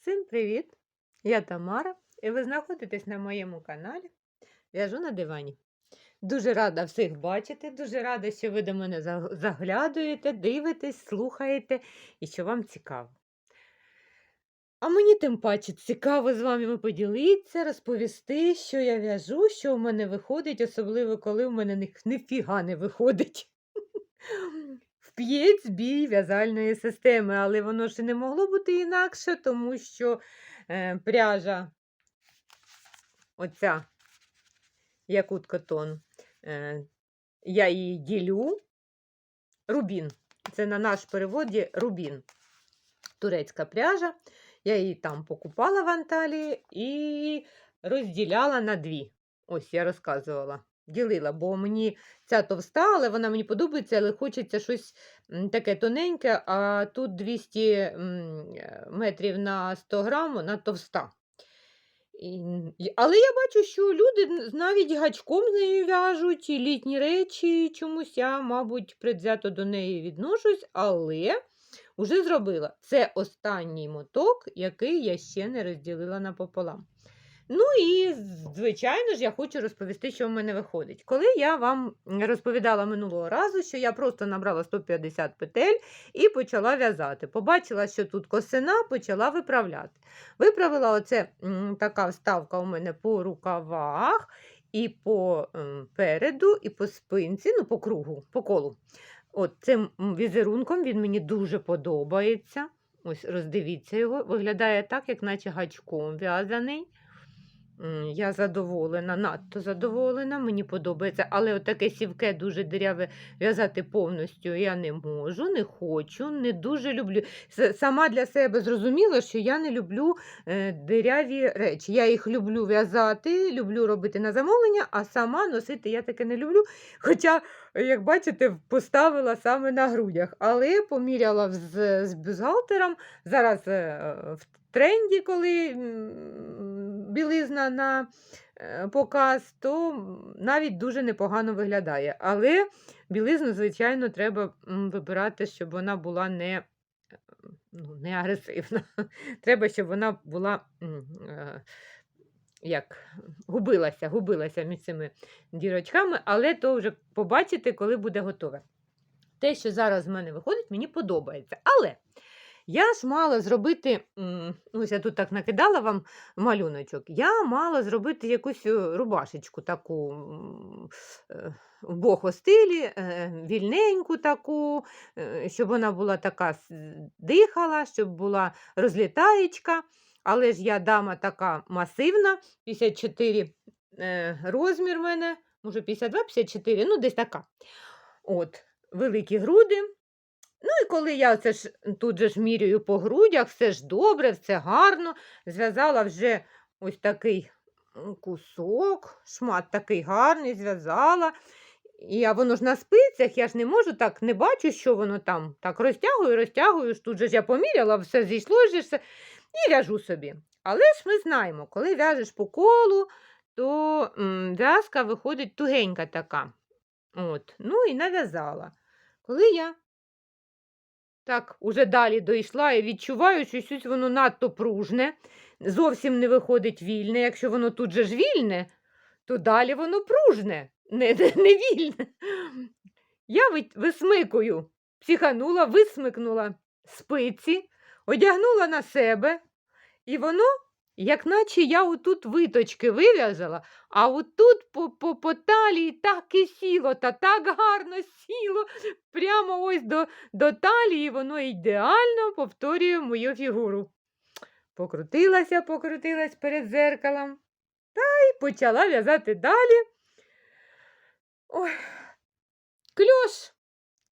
Всім привіт! Я Тамара, і ви знаходитесь на моєму каналі В'яжу на дивані. Дуже рада всіх бачити, дуже рада, що ви до мене за- заглядуєте, дивитесь, слухаєте і що вам цікаво. А мені тим паче цікаво з вами поділитися, розповісти, що я в'яжу, що в мене виходить, особливо коли в мене ні- ніфіга не виходить. Вп'єть збій в'язальної системи, але воно і не могло бути інакше, тому що е, пряжа, оця якут котон, е, я її ділю. Рубін. Це на наш переводі рубін. Турецька пряжа. Я її там покупала в Анталії і розділяла на дві. Ось я розказувала. Ділила, бо мені ця товста, але вона мені подобається, але хочеться щось таке тоненьке, а тут 200 е, метрів на 100 грам, вона товста. Але я бачу, що люди навіть гачком з нею в'яжуть, і літні речі, чомусь я, мабуть, предвзято до неї відношусь, але вже зробила. Це останній моток, який я ще не розділила напополам. Ну і, звичайно ж, я хочу розповісти, що в мене виходить. Коли я вам розповідала минулого разу, що я просто набрала 150 петель і почала в'язати. Побачила, що тут косина, почала виправляти. Виправила оце така вставка у мене по рукавах, і по переду, і по спинці, ну, по кругу, по колу. От цим візерунком він мені дуже подобається. Ось роздивіться його. Виглядає так, як наче гачком в'язаний. Я задоволена, надто задоволена, мені подобається, але отаке сівке дуже диряве в'язати повністю я не можу, не хочу, не дуже люблю. Сама для себе зрозуміла, що я не люблю е, диряві речі. Я їх люблю в'язати, люблю робити на замовлення, а сама носити я таке не люблю. Хоча, як бачите, поставила саме на грудях. Але поміряла з, з бюзгалтером. Зараз е, в тренді, коли білизна на е, показ, то навіть дуже непогано виглядає. Але білизну, звичайно, треба вибирати, щоб вона була не, е, ну, не агресивна. Треба, щоб вона була. е, Як губилася, губилася між цими дірочками, але то вже побачите, коли буде готове. Те, що зараз в мене виходить, мені подобається. Але я ж мала зробити, ось я тут так накидала вам малюночок, я мала зробити якусь е, рубашечку таку е, в бохо стилі, е, вільненьку таку, щоб вона була така дихала, щоб була розлітаєчка. Але ж я дама така масивна, 54 е, розмір в мене, може 52-54, ну десь така. От, великі груди. Ну і коли я це ж тут же ж міряю по грудях, все ж добре, все гарно. Зв'язала вже ось такий кусок, шмат такий гарний, зв'язала. І а воно ж на спицях, я ж не можу так, не бачу, що воно там. Так розтягую, розтягую, тут же ж я поміряла, все зійшло ж все, і в'яжу собі. Але ж ми знаємо, коли в'яжеш по колу, то в'язка виходить тугенька така. От. Ну і нав'язала. Коли я так уже далі дійшла і відчуваю, що щось воно надто пружне, зовсім не виходить вільне. Якщо воно тут же ж вільне, то далі воно пружне, не, не, не вільне. Я ви- висмикую, психанула, висмикнула спиці, одягнула на себе, і воно, як наче я отут виточки вив'язала, а отут по, по, по талії так і сіло, та так гарно сіло, прямо ось до, до талії воно ідеально повторює мою фігуру. Покрутилася, покрутилась перед зеркалом та й почала в'язати далі. Ой, кльош.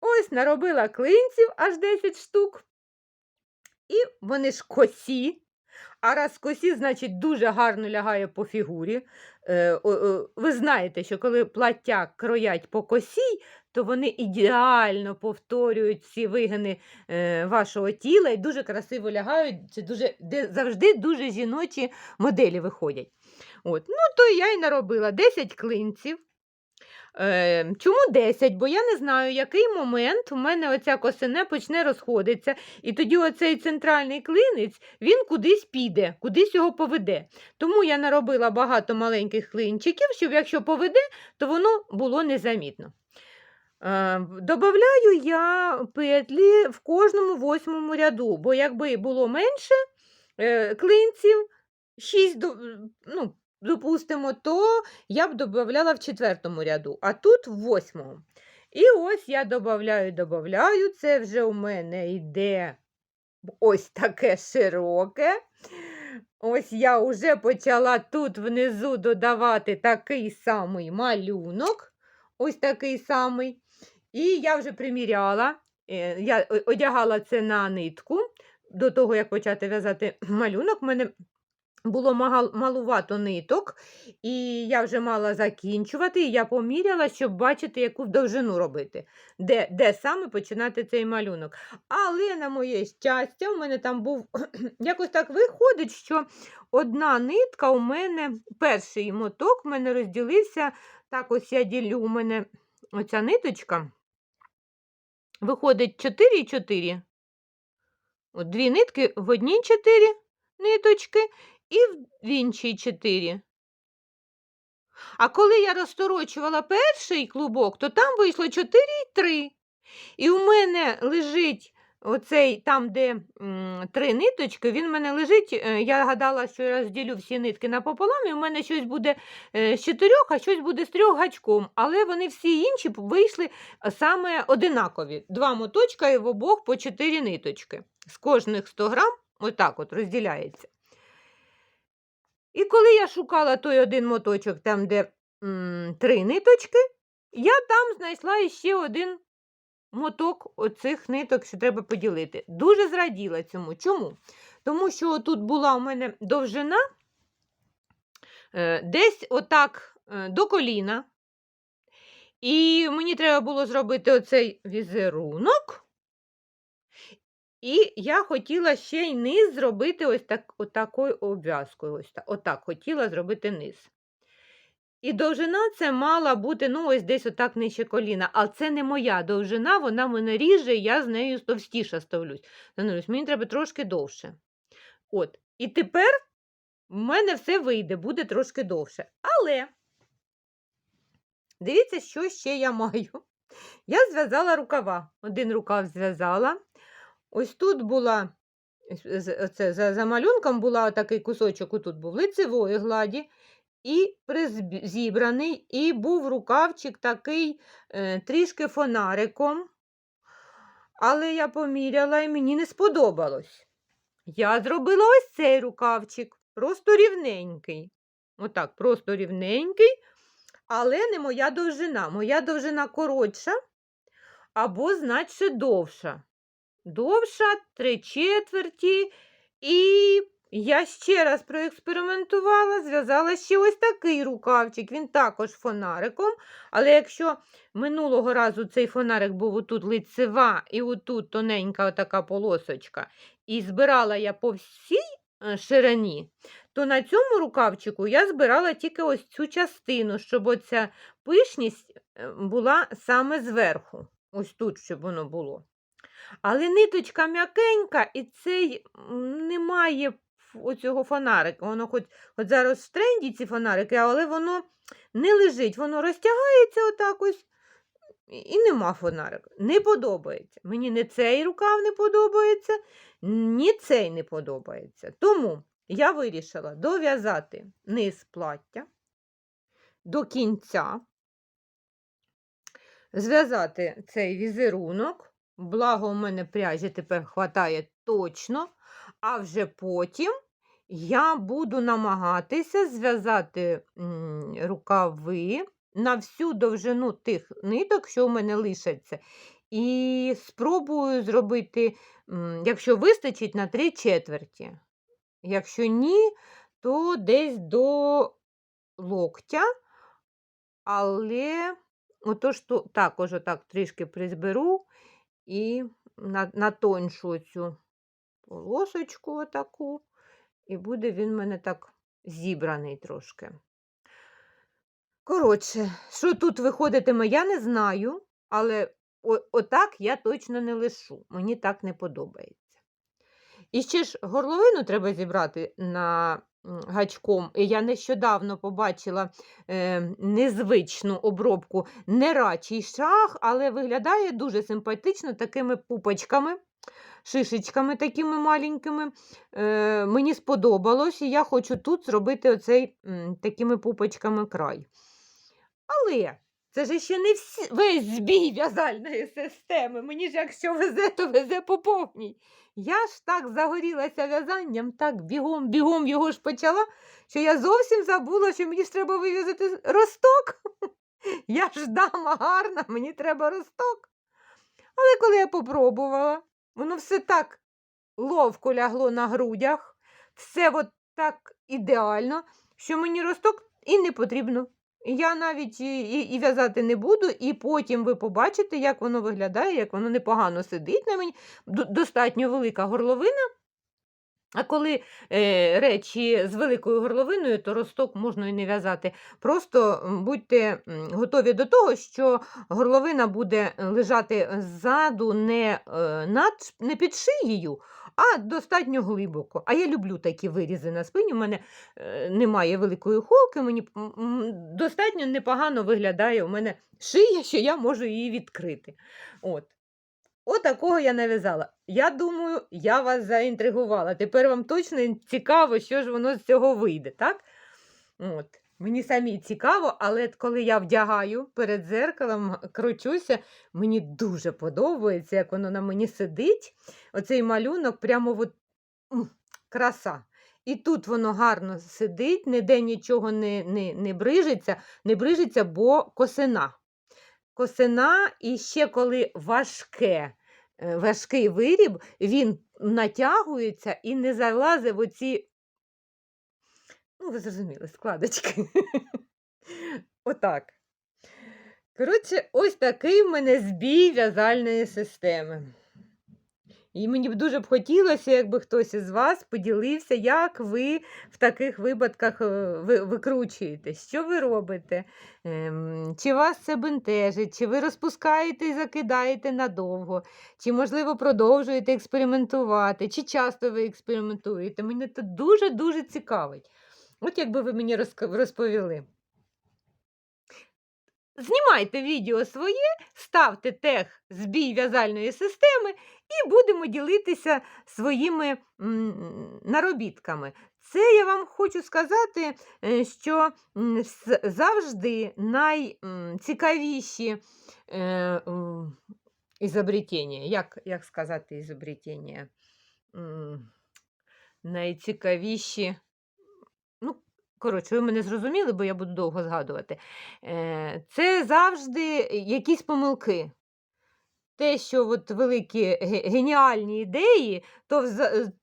Ось наробила клинців аж 10 штук. І вони ж косі. А раз косі, значить, дуже гарно лягає по фігурі. Е, ви знаєте, що коли плаття кроять по косі, то вони ідеально повторюють всі вигини е, вашого тіла і дуже красиво лягають. Це дуже, де, завжди дуже жіночі моделі виходять. От. Ну, то я й наробила 10 клинців. Е, чому 10? Бо я не знаю, який момент у мене оця косине почне розходитися, і тоді оцей центральний клинець він кудись піде, кудись його поведе. Тому я наробила багато маленьких клинчиків, щоб якщо поведе, то воно було незамітно. Е, Добавляю я петлі в кожному восьмому ряду, бо якби було менше е, клинців, 6, ну, допустимо, то я б додавала в четвертому ряду, а тут в восьмому. І ось я додаю, додаю, це вже у мене йде ось таке широке. Ось я вже почала тут внизу додавати такий самий малюнок. Ось такий самий. І я вже приміряла, е, я одягала це на нитку. До того, як почати в'язати малюнок, в мене було малувато ниток, і я вже мала закінчувати. І я поміряла, щоб бачити, яку довжину робити, де, де саме починати цей малюнок. Але, на моє щастя, у мене там був якось так виходить, що одна нитка у мене, перший моток, у мене розділився. Так, ось я ділю, у мене оця ниточка. Виходить 4 і 4. От дві нитки в одній 4 ниточки і в іншій 4. А коли я розторочувала перший клубок, то там вийшло 4 і 3. І у мене лежить оцей, там, де м, три ниточки, він в мене лежить. е, Я гадала, що я розділю всі нитки напополам, і в мене щось буде е, з чотирьох, а щось буде з трьох гачком. Але вони всі інші вийшли е, саме одинакові. Два моточка і в обох по чотири ниточки. З кожних 100 грам отак от розділяється. І коли я шукала той один моточок, там, де м, три ниточки, я там знайшла іще один моток оцих ниток, що треба поділити. Дуже зраділа цьому. Чому? Тому що тут була у мене довжина е, десь отак е, до коліна. І мені треба було зробити оцей візерунок. І я хотіла ще й низ зробити ось так, отакою обв'язкою. Ось так, отак хотіла зробити низ. І довжина це мала бути, ну, ось десь отак нижче коліна. А це не моя довжина, вона мене ріже, і я з нею товстіше ставлюсь. Становлюсь, мені треба трошки довше. От. І тепер в мене все вийде, буде трошки довше. Але дивіться, що ще я маю. Я зв'язала рукава. Один рукав зв'язала. Ось тут була, з- оце, за, за малюнком була такий кусочок, отут був лицевої гладі, і зібраний, і був рукавчик такий е, трішки фонариком. Але я поміряла і мені не сподобалось. Я зробила ось цей рукавчик, просто рівненький. Отак, просто рівненький, але не моя довжина. Моя довжина коротша або значить довша. Довша, три четверті. І я ще раз проекспериментувала, зв'язала ще ось такий рукавчик. Він також фонариком. Але якщо минулого разу цей фонарик був отут лицева і отут тоненька отака полосочка, і збирала я по всій е, ширині, то на цьому рукавчику я збирала тільки ось цю частину, щоб оця пишність е, була саме зверху. Ось тут, щоб воно було. Але ниточка м'якенька, і цей немає оцього фонарика. Воно хоч, хоч зараз в тренді ці фонарики, але воно не лежить, воно розтягається отак ось. І нема фонарика. Не подобається. Мені не цей рукав не подобається, ні цей не подобається. Тому я вирішила дов'язати низ плаття до кінця, зв'язати цей візерунок. Благо, у мене пряжі тепер хватає точно, а вже потім я буду намагатися зв'язати рукави на всю довжину тих ниток, що у мене лишаться. І спробую зробити, якщо вистачить, на три четверті. Якщо ні, то десь до локтя. Але отож то також отак трішки призберу і на, на тоншу цю полосочку отаку, і буде він в мене так зібраний трошки. Коротше, що тут виходитиме, я не знаю, але отак я точно не лишу. Мені так не подобається. І ще ж горловину треба зібрати на гачком. Я нещодавно побачила е, незвичну обробку нерачий шах, але виглядає дуже симпатично такими пупочками, шишечками такими маленькими. Е, мені сподобалось, і я хочу тут зробити оцей м, такими пупочками край. Але це ж ще не всі, весь збій в'язальної системи. Мені ж якщо везе, то везе по повній. Я ж так загорілася в'язанням, так бігом-бігом його ж почала, що я зовсім забула, що мені ж треба вив'язати росток. Я ж дама гарна, мені треба росток. Але коли я попробувала, воно все так ловко лягло на грудях, все от так ідеально, що мені росток і не потрібно. Я навіть і, і, в'язати не буду, і потім ви побачите, як воно виглядає, як воно непогано сидить на мені. Достатньо велика горловина. А коли е, речі з великою горловиною, то росток можна і не в'язати. Просто будьте готові до того, що горловина буде лежати ззаду не, е, над, не під шиєю, а достатньо глибоко. А я люблю такі вирізи на спині. У мене е, немає великої холки, мені достатньо непогано виглядає у мене шия, що я можу її відкрити. От. Отакого я нав'язала. Я думаю, я вас заінтригувала. Тепер вам точно цікаво, що ж воно з цього вийде, так? От. Мені самі цікаво, але коли я вдягаю перед зеркалом, кручуся, мені дуже подобається, як воно на мені сидить. Оцей малюнок прямо от, краса. І тут воно гарно сидить, ніде нічого не, не, не брижиться, не брижиться, бо косина. Косина, і ще коли важке, важкий виріб, він натягується і не залазить в оці, ну, ви зрозуміли, складочки. Отак. Коротше, ось такий в мене збій в'язальної системи. І мені б дуже б хотілося, якби хтось із вас поділився, як ви в таких випадках е, викручуєте, що ви робите, Ем, чи вас це бентежить, чи ви розпускаєте і закидаєте надовго, чи, можливо, продовжуєте експериментувати, чи часто ви експериментуєте. Мене це дуже-дуже цікавить. От якби ви мені розповіли. Знімайте відео своє, ставте тег збій в'язальної системи і будемо ділитися своїми наробітками. Це я вам хочу сказати, е, що завжди найцікавіші е, ізобретення, як, як сказати ізобретення? Найцікавіші. Коротше, ви мене зрозуміли, бо я буду довго згадувати. Е, Це завжди якісь помилки. Те, що от великі геніальні ідеї, то,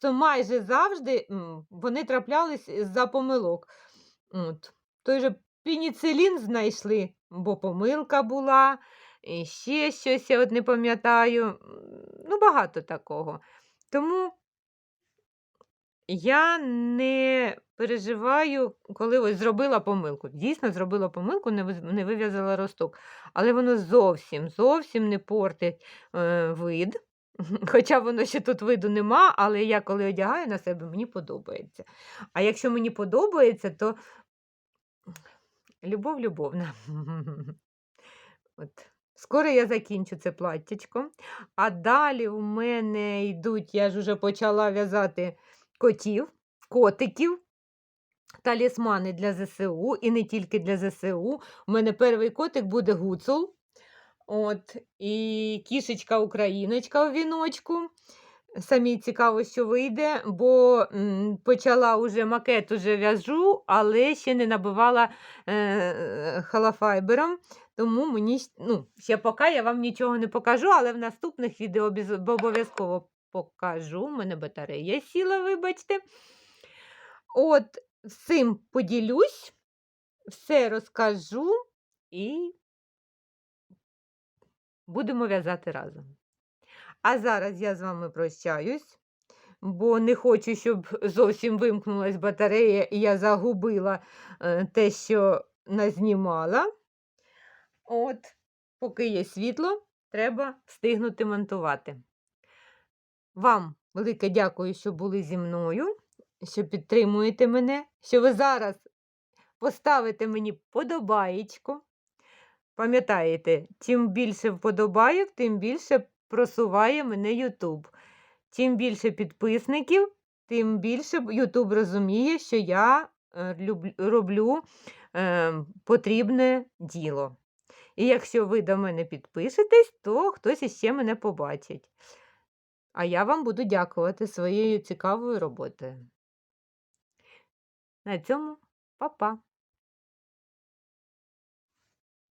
то майже завжди вони траплялись за помилок. От. Той же пеніцилін знайшли, бо помилка була, і ще щось, я от не пам'ятаю. Ну, багато такого. Тому я не переживаю, коли ось зробила помилку. Дійсно, зробила помилку, не вив'язала росток. Але воно зовсім, зовсім не портить е, вид. Хоча воно ще тут виду нема, але я коли одягаю на себе, мені подобається. А якщо мені подобається, то любов любовна. От. Скоро я закінчу це платтячко. А далі у мене йдуть, я ж уже почала в'язати котів, котиків, талісмани для ЗСУ, і не тільки для ЗСУ. У мене перший котик буде гуцул. От, і кішечка україночка у віночку. Самі цікаво, що вийде, бо почала уже макет уже в'яжу, але ще не набивала е, халафайбером. Тому мені ну, ще поки я вам нічого не покажу, але в наступних відео обов'язково покажу. У мене батарея сіла, вибачте. От, цим поділюсь, все розкажу і будемо в'язати разом. А зараз я з вами прощаюсь, бо не хочу, щоб зовсім вимкнулась батарея і я загубила е, те, що назнімала. От, поки є світло, треба встигнути монтувати. Вам велике дякую, що були зі мною, що підтримуєте мене, що ви зараз поставите мені подобаєчку. Пам'ятаєте, чим більше вподобайок, тим більше просуває мене YouTube. Чим більше підписників, тим більше YouTube розуміє, що я е, роблю е, потрібне діло. І якщо ви до мене підпишетесь, то хтось іще мене побачить. А я вам буду дякувати своєю цікавою роботою. На цьому па-па!